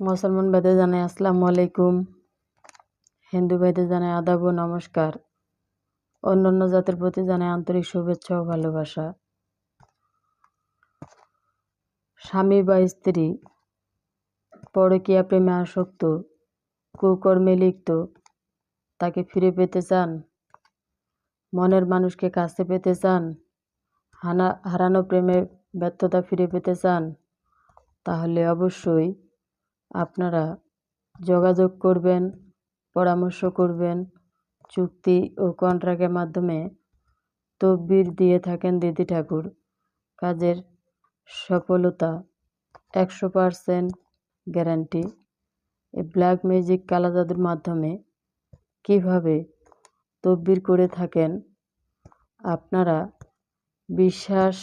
মুসলমান ভাইদের জানাই আসসালামু আলাইকুম। হিন্দু ভাইদের জানাই আদাব ও নমস্কার। অন্যান্য জাতির প্রতি জানাই আন্তরিক শুভেচ্ছা ও ভালোবাসা। স্বামী বা স্ত্রী, পরকীয়া প্রেমে আসক্ত, কুকর্মে লিপ্ত, তাকে ফিরে পেতে চান, মনের মানুষকে কাছে পেতে চান, হানা, হারানো প্রেমের ব্যর্থতা ফিরে পেতে চান, তাহলে অবশ্যই আপনারা যোগাযোগ করবেন, পরামর্শ করবেন, চুক্তি ও কন্ট্রাক্টের মাধ্যমে তদবির দিয়ে থাকেন দিদি ঠাকুর। কাজের সফলতা একশো পারসেন্ট গ্যারান্টি। এই ব্ল্যাক ম্যাজিক কালা জাদুর মাধ্যমে কীভাবে তদবির করে থাকেন, আপনারা বিশ্বাস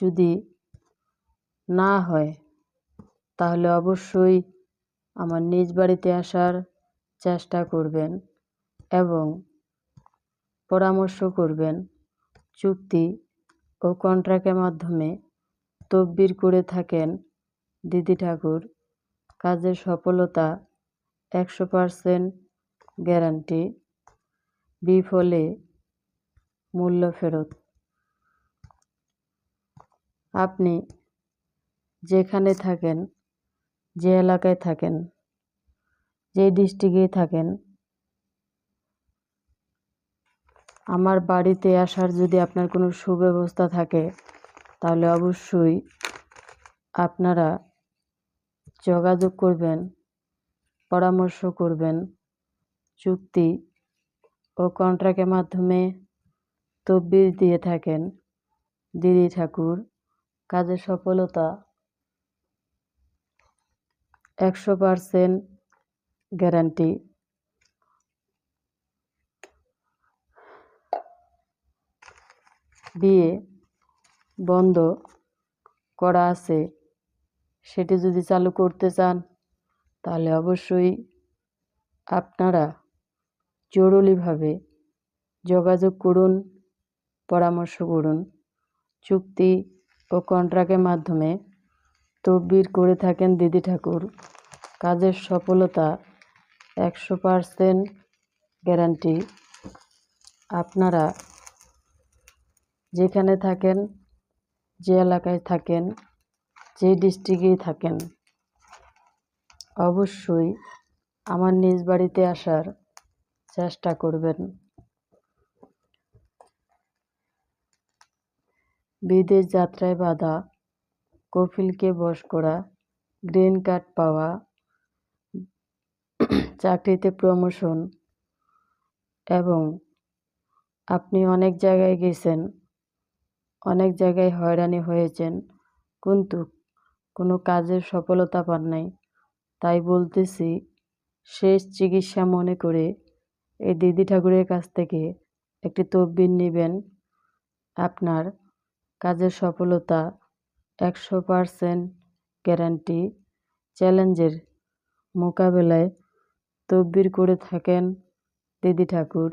যদি না হয় তাহলে অবশ্যই আমার নিজ বাড়িতে আসার চেষ্টা করবেন এবং পরামর্শ করবেন। চুক্তি ও কন্ট্রাক্টের মাধ্যমে তদবির করে থাকেন দিদি ঠাকুর। কাজের সফলতা একশো পারসেন্ট গ্যারান্টি, বিফলে মূল্য ফেরত। আপনি যেখানে থাকেন যে এলাকায় থাকেন, যে ডিস্ট্রিক্টেই থাকেন, আমার বাড়িতে আসার যদি আপনার কোনো সুব্যবস্থা থাকে, তাহলে অবশ্যই আপনারা যোগাযোগ করবেন, পরামর্শ করবেন, চুক্তি ও কন্ট্রাক্টের মাধ্যমে তদবির দিয়ে থাকেন। দিদি ঠাকুর, কাজের সফলতা একশো পারসেন্ট গ্যারান্টি। দিয়ে বন্ধ করা আছে, সেটি যদি চালু করতে চান, তাহলে অবশ্যই আপনারা জরুরিভাবে যোগাযোগ করুন, পরামর্শ করুন, চুক্তি ও কন্ট্রাক্টের মাধ্যমে তদবির করে থাকেন দিদি ঠাকুর। কাজের সফলতা একশো পারসেন্ট গ্যারান্টি। আপনারা যেখানে থাকেন, যে এলাকায় থাকেন, যে ডিস্ট্রিক্টেই থাকেন, অবশ্যই আমার নিজ বাড়িতে আসার চেষ্টা করবেন। বিদেশ যাত্রায় বাধা কফিলকে বশ করা, গ্রিন কার্ড পাওয়া, চাকরিতে প্রমোশন এবং আপনি অনেক জায়গায় গেছেন, অনেক জায়গায় হয়রানি হয়েছেন, কিন্তু কোনো কাজের সফলতা পান নাই। তাই বলতেছি, শেষ চিকিৎসা মনে করে এই দিদি ঠাকুরের কাছ থেকে একটি তদবির নেবেন। আপনার কাজের সফলতা একশো পারসেন্ট গ্যারান্টি চ্যালেঞ্জের মোকাবেলায় তদবির করে থাকেন দিদি ঠাকুর।